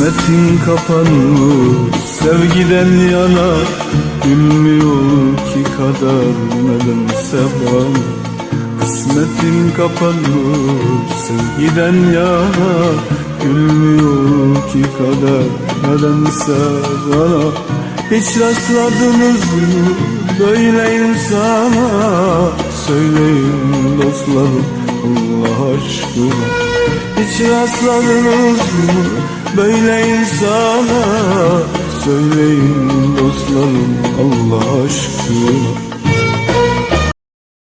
Kısmetin kapanmış sevgiden yana Gülmüyor ki kader nedense bana Kısmetin kapanmış sevgiden yana Gülmüyor ki kader nedense bana Hiç rastladınız mı böyle insana? Söyleyin dostlarım Allah aşkına. Hiç rastladınız mı böyle insana Söyleyin dostlarım Allah aşkına